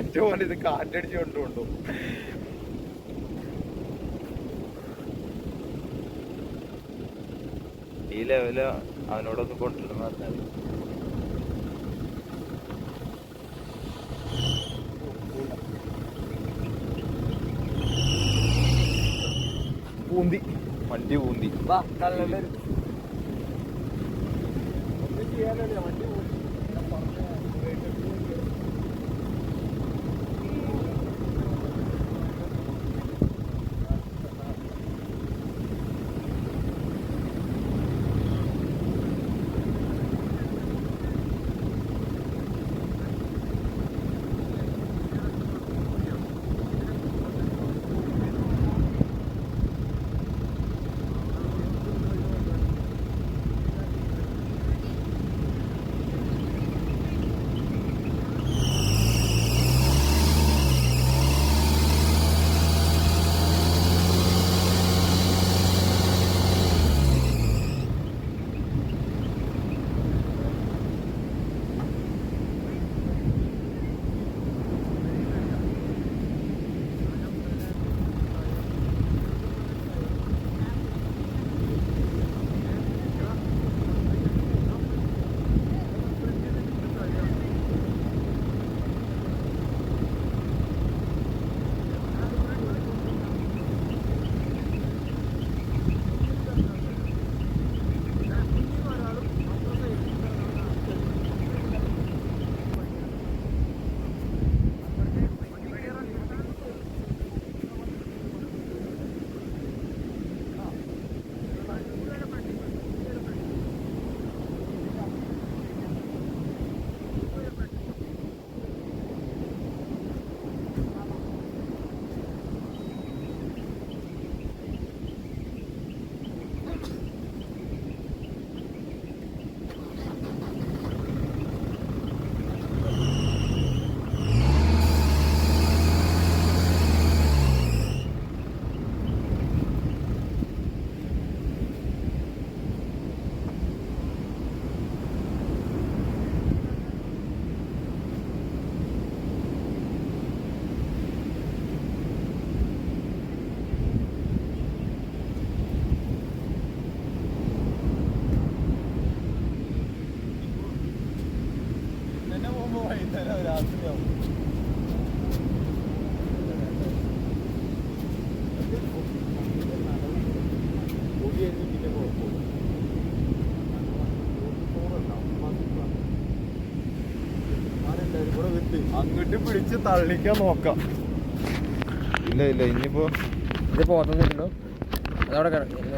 എന്റെ പോലെ ഇത് കാറ്റടിച്ച് കൊണ്ടുകൊണ്ടു ഈ ലെവൽ അവനോടൊന്ന് കൊണ്ടുവരണം പറഞ്ഞാൽ പൂന്തി. വണ്ടി പൂന്തി. വാ കല്ലല്ലേ ഒന്നും ചെയ്യാനില്ല വണ്ടി വൈകുന്നേരം രാത്രിയാവും അങ്ങോട്ട് പിടിച്ച് തള്ളിക്കാൻ നോക്കാം. ഇല്ല ഇല്ല ഇനിയിപ്പോ ഇത് പോകത്തുണ്ടോ അതവിടെ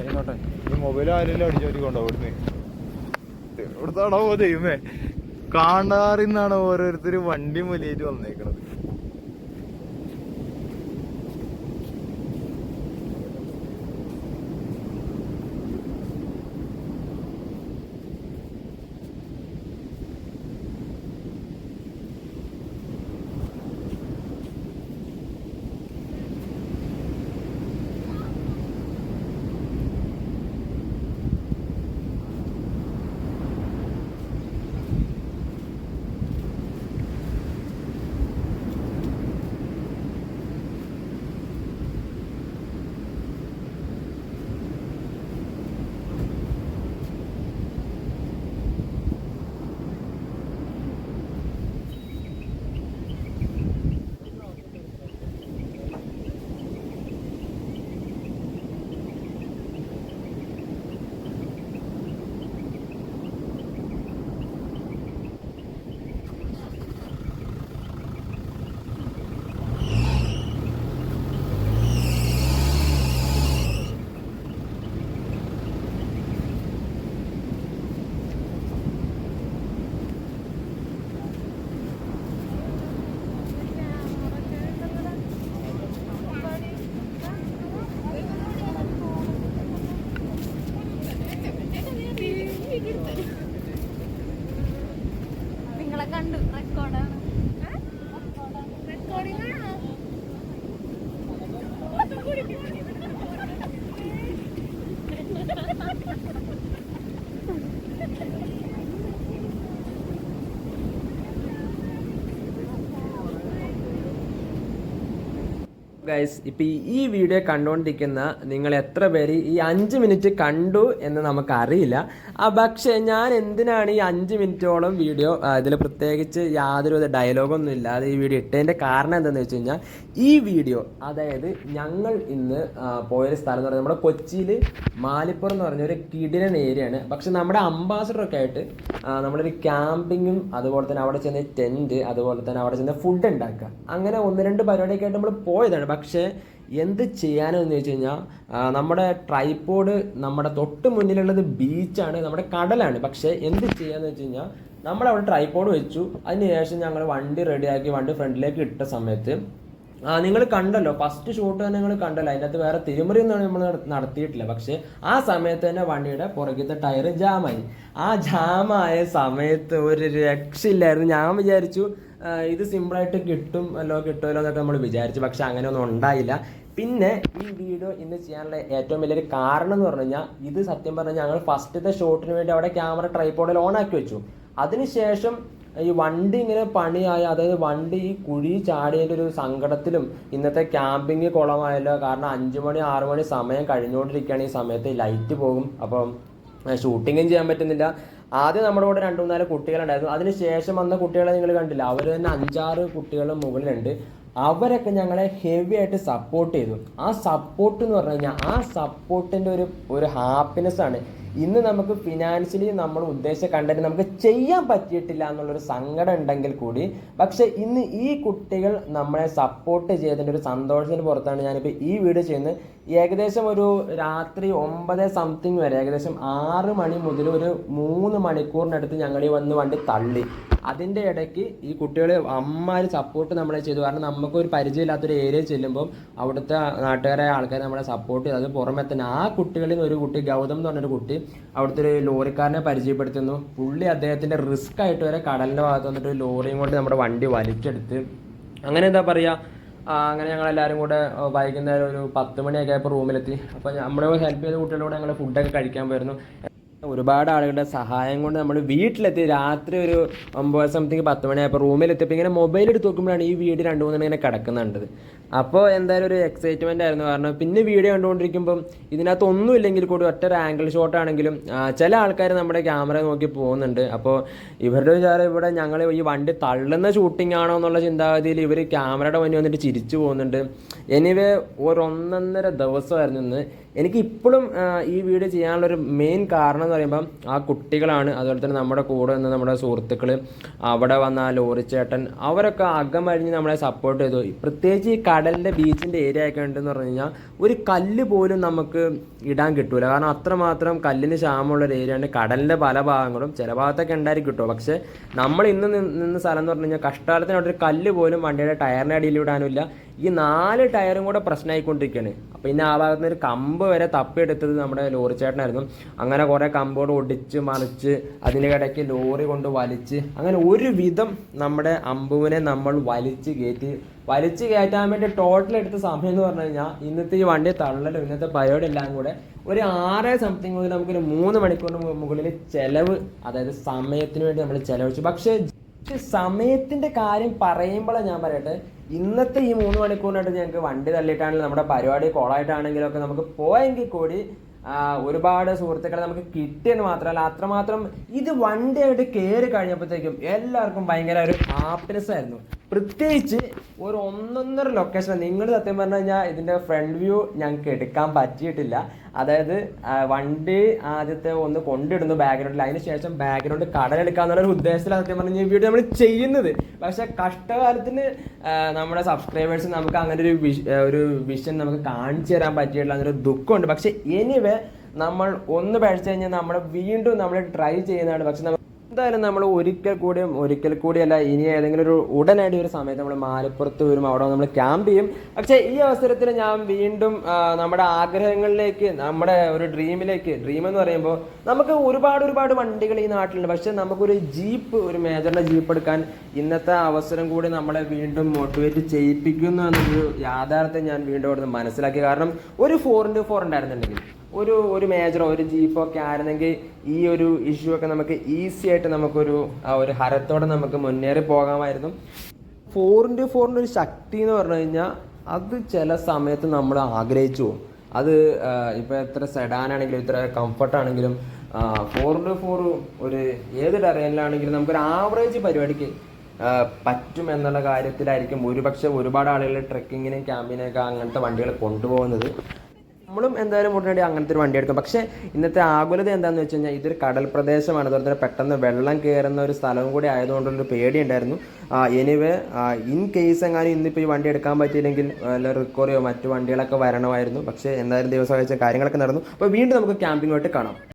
ഇങ്ങോട്ടെ. ഈ മൊബൈൽ ആരെങ്കിലും അടിച്ചോട്ടിക്കൊണ്ടോ ഇവിടുന്ന് ഇവിടുത്താണോ ദൈവമേ കാണ്ടാറിന്നാണ് ഓരോരുത്തർ വണ്ടി വലിയിട്ട് വന്നേക്കണത്. ഗൈസ് ഇപ്പം ഈ വീഡിയോ കണ്ടുകൊണ്ടിരിക്കുന്ന നിങ്ങൾ എത്ര പേര് ഈ അഞ്ച് മിനിറ്റ് കണ്ടു എന്ന് നമുക്കറിയില്ല. പക്ഷേ ഞാൻ എന്തിനാണ് ഈ അഞ്ച് മിനിറ്റോളം വീഡിയോ ഇതിൽ പ്രത്യേകിച്ച് യാതൊരുവിധ ഡയലോഗൊന്നും ഇല്ലാതെ ഈ വീഡിയോ ഇട്ടതിന്റെ കാരണം എന്താണെന്ന് വെച്ച് കഴിഞ്ഞാൽ ഈ വീഡിയോ അതായത് ഞങ്ങൾ ഇന്ന് പോയൊരു സ്ഥലം എന്ന് പറഞ്ഞാൽ നമ്മുടെ കൊച്ചിയിൽ മാലിപ്പുറം എന്ന് പറഞ്ഞ ഒരു കിടിലൻ ഏരിയയാണ് പക്ഷെ നമ്മുടെ അംബാസഡറൊക്കെ ആയിട്ട് നമ്മളൊരു ക്യാമ്പിങ്ങും അതുപോലെ തന്നെ അവിടെ ചെന്ന് ടെന്റ് അതുപോലെ തന്നെ അവിടെ ചെന്ന് ഫുഡ് ഉണ്ടാക്കുക. അങ്ങനെ ഒന്ന് രണ്ട് പരിപാടിയൊക്കെ ആയിട്ട് നമ്മൾ പോയതാണ്. പക്ഷേ എന്ത് ചെയ്യാനെന്ന് ചോദിച്ചു കഴിഞ്ഞാൽ നമ്മുടെ ട്രൈപ്പോഡ് നമ്മുടെ തൊട്ട് മുന്നിലുള്ളത് ബീച്ചാണ് നമ്മുടെ കടലാണ്. പക്ഷേ എന്ത് ചെയ്യാന്ന് വെച്ച് കഴിഞ്ഞാൽ നമ്മളവിടെ ട്രൈപ്പോഡ് വെച്ചു. അതിന് ശേഷം ഞങ്ങൾ വണ്ടി റെഡിയാക്കി വണ്ടി ഫ്രണ്ടിലേക്ക് ഇട്ട സമയത്ത് നിങ്ങൾ കണ്ടല്ലോ ഫസ്റ്റ് ഷോട്ട് തന്നെ നിങ്ങൾ കണ്ടല്ലോ. അതിന്റെ അകത്ത് വേറെ തിരുമറിയൊന്നും നമ്മൾ നടത്തിയിട്ടില്ല. പക്ഷെ ആ സമയത്ത് തന്നെ വണ്ടിയുടെ പുറകിലത്തെ ടയർ ജാമായി ആ ജാമായ സമയത്ത് ഒരു രക്ഷയില്ലായിരുന്നു. ഞാൻ വിചാരിച്ചു ആ, ഇത് സിമ്പിളായിട്ട് കിട്ടും അല്ലോ കിട്ടുമല്ലോ എന്നൊക്കെ നമ്മൾ വിചാരിച്ചു. പക്ഷെ അങ്ങനെ ഒന്നും ഉണ്ടായില്ല. പിന്നെ ഈ വീഡിയോ ഇന്ന് ചെയ്യാനുള്ള ഏറ്റവും വലിയൊരു കാരണം എന്ന് പറഞ്ഞു കഴിഞ്ഞാൽ ഇത് സത്യം പറഞ്ഞാൽ ഞങ്ങൾ ഫസ്റ്റത്തെ ഷോട്ടിന് വേണ്ടി അവിടെ ക്യാമറ ട്രൈപ്പോഡിൽ ഓൺ ആക്കി വെച്ചു. അതിനുശേഷം ഈ വണ്ടി ഇങ്ങനെ പണിയായ അതായത് വണ്ടി ഈ കുഴി ചാടിയതിന്റെ ഒരു സങ്കടത്തിലും ഇന്നത്തെ ക്യാമ്പിങ് കുളമായല്ലോ. കാരണം അഞ്ചു മണി ആറു മണി സമയം കഴിഞ്ഞുകൊണ്ടിരിക്കുകയാണ് ഈ സമയത്ത്. ലൈറ്റ് പോകും. അപ്പം ഷൂട്ടിങ്ങും ചെയ്യാൻ പറ്റുന്നില്ല. ആദ്യം നമ്മുടെ കൂടെ രണ്ട് മൂന്നാൽ കുട്ടികളുണ്ടായിരുന്നു. അതിന് ശേഷം വന്ന കുട്ടികളെ നിങ്ങൾ കണ്ടില്ല? അവർ തന്നെ അഞ്ചാറ് കുട്ടികളുടെ മുകളിലുണ്ട്. അവരൊക്കെ ഞങ്ങളെ ഹെവി ആയിട്ട് സപ്പോർട്ട് ചെയ്തു. ആ സപ്പോർട്ട് എന്ന് പറഞ്ഞു കഴിഞ്ഞാൽ ആ സപ്പോർട്ടിന്റെ ഒരു ഒരു ഹാപ്പിനെസ് ആണ്. ഇന്ന് നമുക്ക് ഫിനാൻഷ്യലി നമ്മൾ ഉദ്ദേശിച്ച കണ്ടിട്ട് നമുക്ക് ചെയ്യാൻ പറ്റിയിട്ടില്ല എന്നുള്ളൊരു സങ്കടം ഉണ്ടെങ്കിൽ കൂടി പക്ഷേ ഇന്ന് ഈ കുട്ടികൾ നമ്മളെ സപ്പോർട്ട് ചെയ്തതിന്റെ ഒരു സന്തോഷത്തിന് പുറത്താണ് ഞാനിപ്പോൾ ഈ വീഡിയോ ചെയ്യുന്നത്. ഏകദേശം ഒരു രാത്രി ഒമ്പത് സംതിങ് വരെ ഏകദേശം ആറ് മണി മുതൽ ഒരു മൂന്ന് മണിക്കൂറിനടുത്ത് ഞങ്ങൾ ഈ വന്ന് വണ്ടി തള്ളി. അതിന്റെ ഇടയ്ക്ക് ഈ കുട്ടികൾ അമ്മമാർ സപ്പോർട്ട് നമ്മളെ ചെയ്തു. കാരണം നമുക്കൊരു പരിചയമില്ലാത്തൊരു ഏരിയ ചെല്ലുമ്പോൾ അവിടുത്തെ നാട്ടുകാരായ ആൾക്കാർ നമ്മളെ സപ്പോർട്ട് ചെയ്തു. അത് പുറമെ തന്നെ ആ കുട്ടികളിൽ ഒരു കുട്ടി ഗൗതം എന്ന് പറഞ്ഞൊരു കുട്ടി അവിടുത്തെ ഒരു ലോറിക്കാരനെ പരിചയപ്പെടുത്തുന്നു. പുള്ളി അദ്ദേഹത്തിന്റെ റിസ്ക് ആയിട്ട് വരെ കടലിന്റെ ഭാഗത്ത് വന്നിട്ട് ഒരു ലോറിയും കൊണ്ട് നമ്മുടെ വണ്ടി വലിച്ചെടുത്ത്. അങ്ങനെ എന്താ പറയുക അങ്ങനെ ഞങ്ങൾ എല്ലാവരും കൂടെ വൈകുന്നേരം ഒരു പത്ത് മണിയൊക്കെ ആയപ്പോൾ റൂമിലെത്തി അപ്പോൾ നമ്മളെ ഹെൽപ്പ് ചെയ്ത കുട്ടികളുടെ കൂടെ ഞങ്ങൾ ഫുഡൊക്കെ കഴിക്കാൻ പോയിരുന്നു. ഒരുപാട് ആളുകളുടെ സഹായം കൊണ്ട് നമ്മൾ വീട്ടിലെത്തി. രാത്രി ഒരു ഒമ്പത് സംതിങ് പത്ത് മണിയായപ്പോൾ റൂമിലെത്തിയപ്പോൾ ഇങ്ങനെ മൊബൈൽ എടുത്ത് നോക്കുമ്പോഴാണ് ഈ വീട് രണ്ട് മൂന്നെണ്ണം ഇങ്ങനെ കിടക്കുന്നുണ്ട്. അപ്പോൾ എന്തായാലും ഒരു എക്സൈറ്റ്മെന്റ് ആയിരുന്നു. കാരണം പിന്നെ വീഡിയോ കണ്ടുകൊണ്ടിരിക്കുമ്പം ഇതിനകത്ത് ഒന്നും ഇല്ലെങ്കിൽ കൂടി ഒറ്റ ഒരു ആംഗിൾ ഷോട്ട് ആണെങ്കിലും ചില ആൾക്കാർ നമ്മുടെ ക്യാമറ നോക്കി പോകുന്നുണ്ട്. അപ്പോൾ ഇവരുടെ വിചാരം ഇവിടെ ഞങ്ങൾ ഈ വണ്ടി തള്ളുന്ന ഷൂട്ടിംഗ് ആണോ എന്നുള്ള ചിന്താഗതിയിൽ ഇവർ ക്യാമറയുടെ മുന്നിൽ വന്നിട്ട് ചിരിച്ചു പോകുന്നുണ്ട്. എനിവേ ഒരു ഒന്നൊന്നര ദിവസമായിരുന്നു ഇന്ന് എനിക്ക് ഇപ്പോഴും ഈ വീഡിയോ ചെയ്യാനുള്ളൊരു മെയിൻ കാരണം എന്ന് പറയുമ്പം ആ കുട്ടികളാണ്. അതുപോലെ തന്നെ നമ്മുടെ കൂടെ നിന്ന് നമ്മുടെ സുഹൃത്തുക്കൾ അവിടെ വന്ന ആ ലോറി ചേട്ടൻ അവരൊക്കെ അകം നമ്മളെ സപ്പോർട്ട് ചെയ്തു. പ്രത്യേകിച്ച് ഈ കടലിന്റെ ബീച്ചിന്റെ ഏരിയ ഒക്കെ ഉണ്ടെന്ന് പറഞ്ഞു കഴിഞ്ഞാൽ ഒരു കല്ല് പോലും നമുക്ക് ഇടാൻ കിട്ടൂല. കാരണം അത്രമാത്രം കല്ലിന് ക്ഷാമമുള്ള ഒരു ഏരിയയാണ് കടലിന്റെ പല ഭാഗങ്ങളും ചില ഭാഗത്തൊക്കെ ഉണ്ടായിരിക്കും കിട്ടുമോ പക്ഷേ നമ്മൾ ഇന്ന് നിന്ന് നിന്ന സ്ഥലം എന്ന് പറഞ്ഞു കഴിഞ്ഞാൽ കഷ്ടാലത്തിന് അവിടെ ഒരു കല്ല് പോലും വണ്ടിയുടെ ടയറിന്റെ അടിയിൽ ഇടാനില്ല ഈ നാല് ടയറും കൂടെ പ്രശ്നമായിക്കൊണ്ടിരിക്കുകയാണ് അപ്പോൾ ഇന്ന ആ ഭാഗത്തുനിന്ന് ഒരു കമ്പ് വരെ തപ്പിയെടുത്തത് നമ്മുടെ ലോറി ചേട്ടനായിരുന്നു. അങ്ങനെ കുറേ കമ്പോട് ഒടിച്ച് മറിച്ച് അതിന്റെ ഇടയ്ക്ക് ലോറി കൊണ്ട് വലിച്ച് അങ്ങനെ ഒരു വിധം നമ്മുടെ അമ്പുവിനെ നമ്മൾ വലിച്ച് കയറ്റി. വലിച്ച് കയറ്റാൻ വേണ്ടി ടോട്ടൽ എടുത്ത സമയം എന്ന് പറഞ്ഞു കഴിഞ്ഞാൽ ഇന്നത്തെ ഈ വണ്ടി തള്ളലും ഇന്നത്തെ പരിപാടി എല്ലാം കൂടെ ഒരു ആറ് സംതിങ് മുതൽ നമുക്കൊരു മൂന്ന് മണിക്കൂറിന് മുകളിൽ ചിലവ് അതായത് സമയത്തിന് വേണ്ടി നമ്മൾ ചെലവഴിച്ചു. പക്ഷേ സമയത്തിന്റെ കാര്യം പറയുമ്പോഴാണ് ഞാൻ പറയട്ടെ ഇന്നത്തെ ഈ മൂന്ന് മണിക്കൂറിനായിട്ട് ഞങ്ങൾക്ക് വണ്ടി തള്ളിയിട്ടാണെങ്കിലും നമ്മുടെ പരിപാടി കോളായിട്ടാണെങ്കിലും ഒക്കെ നമുക്ക് പോയെങ്കിൽ കൂടി ഒരുപാട് സുഹൃത്തുക്കളെ നമുക്ക് കിട്ടിയെന്ന് മാത്രമല്ല അത്രമാത്രം ഇത് വണ്ടിയായിട്ട് കയറി കഴിഞ്ഞപ്പോഴത്തേക്കും എല്ലാവർക്കും ഭയങ്കര ഒരു ഹാപ്പിനെസ് ആയിരുന്നു. പ്രത്യേകിച്ച് ഒരു ഒന്നൊന്നര ലൊക്കേഷൻ നിങ്ങൾ സത്യം പറഞ്ഞു കഴിഞ്ഞാൽ ഇതിന്റെ ഫ്രണ്ട് വ്യൂ ഞങ്ങൾക്ക് എടുക്കാൻ പറ്റിയിട്ടില്ല. അതായത് വണ്ടി ആദ്യത്തെ ഒന്ന് കൊണ്ടിടുന്നു ബാക്ക്ഗ്രൗണ്ടിൽ അതിന് ശേഷം ബാക്ക്ഗ്രൗണ്ട് കടലെടുക്കാന്നുള്ള ഒരു ഉദ്ദേശത്തിലാണ് സത്യം പറഞ്ഞ ഈ വീഡിയോ നമ്മൾ ചെയ്യുന്നത്. പക്ഷേ കഷ്ടകാലത്തിന് നമ്മുടെ സബ്സ്ക്രൈബേഴ്സ് നമുക്ക് അങ്ങനെ ഒരു വിഷ- ഒരു വിഷൻ നമുക്ക് കാണിച്ചു തരാൻ പറ്റിയിട്ടില്ല എന്നൊരു ദുഃഖമുണ്ട്. പക്ഷേ എനിവേ നമ്മൾ ഒന്ന് പഠിച്ചു കഴിഞ്ഞാൽ നമ്മൾ വീണ്ടും നമ്മൾ ട്രൈ ചെയ്യുന്നതാണ്. പക്ഷെ നമ്മൾ എന്തായാലും നമ്മൾ ഒരിക്കൽ കൂടിയും ഒരിക്കൽ കൂടിയല്ല ഇനി ഏതെങ്കിലും ഒരു ഉടനടി ഒരു സമയത്ത് നമ്മൾ മാലപ്പുറത്ത് വരും അവിടെ നമ്മൾ ക്യാമ്പ് ചെയ്യും. പക്ഷേ ഈ അവസരത്തിൽ ഞാൻ വീണ്ടും നമ്മുടെ ആഗ്രഹങ്ങളിലേക്ക് നമ്മുടെ ഒരു ഡ്രീമിലേക്ക് ഡ്രീം എന്ന് പറയുമ്പോൾ നമുക്ക് ഒരുപാട് ഒരുപാട് വണ്ടികൾ ഈ നാട്ടിലുണ്ട്. പക്ഷേ നമുക്കൊരു ജീപ്പ് ഒരു മേജറിന്റെ ജീപ്പ് എടുക്കാൻ ഇന്നത്തെ അവസരം കൂടി നമ്മളെ വീണ്ടും മോട്ടിവേറ്റ് ചെയ്യിപ്പിക്കുന്നു എന്നൊരു യാഥാർത്ഥ്യം ഞാൻ വീണ്ടും അവിടുന്ന് മനസ്സിലാക്കി. കാരണം ഒരു ഫോർ ഇന്റു ഫോർ ഉണ്ടായിരുന്നുണ്ടെങ്കിൽ ഒരു ഒരു മേജറോ ഒരു ജീപ്പോ ഒക്കെ ആയിരുന്നെങ്കിൽ ഈ ഒരു ഇഷ്യൂ ഒക്കെ നമുക്ക് ഈസി ആയിട്ട് നമുക്കൊരു ആ ഒരു ഹരത്തോടെ നമുക്ക് മുന്നേറി പോകാമായിരുന്നു. ഫോറിന്റെ ഫോറിന്റെ ഒരു ശക്തി എന്ന് പറഞ്ഞു കഴിഞ്ഞാൽ അത് ചില സമയത്ത് നമ്മൾ ആഗ്രഹിച്ചു പോകും. അത് ഇപ്പോൾ എത്ര സെഡാനാണെങ്കിലും ഇത്ര കംഫർട്ട് ആണെങ്കിലും ഫോർ ഇന്റു ഫോർ ഒരു ഏത് ടെറൈനിലാണെങ്കിലും നമുക്കൊരു ആവറേജ് പരിപാടിക്ക് പറ്റും എന്നുള്ള കാര്യത്തിലായിരിക്കും. ഒരുപക്ഷെ ഒരുപാട് ആളുകൾ ട്രെക്കിങ്ങിനും ക്യാമ്പിനൊക്കെ അങ്ങനത്തെ വണ്ടികൾ കൊണ്ടുപോകുന്നത്. നമ്മളും എന്തായാലും ഉടനടി അങ്ങനത്തെ ഒരു വണ്ടി എടുക്കും. പക്ഷേ ഇന്നത്തെ ആകുലത എന്താണെന്ന് വെച്ച് കഴിഞ്ഞാൽ ഇതൊരു കടൽ പ്രദേശമാണ്. അതുപോലെ തന്നെ പെട്ടെന്ന് വെള്ളം കയറുന്ന ഒരു സ്ഥലവും കൂടി ആയതുകൊണ്ടൊരു പേടി ഉണ്ടായിരുന്നു എനിവേ ഇൻ കേസ് എങ്ങാനും ഇന്നിപ്പോൾ ഈ വണ്ടി എടുക്കാൻ പറ്റിയില്ലെങ്കിൽ വല്ല റിക്കോറിയോ മറ്റു വണ്ടികളൊക്കെ വരണമായിരുന്നു. പക്ഷേ എന്തായാലും ദിവസം കഴിച്ച കാര്യങ്ങളൊക്കെ നടന്നു. അപ്പോൾ വീണ്ടും നമുക്ക് ക്യാമ്പിങ്ങോട്ട് കാണാം.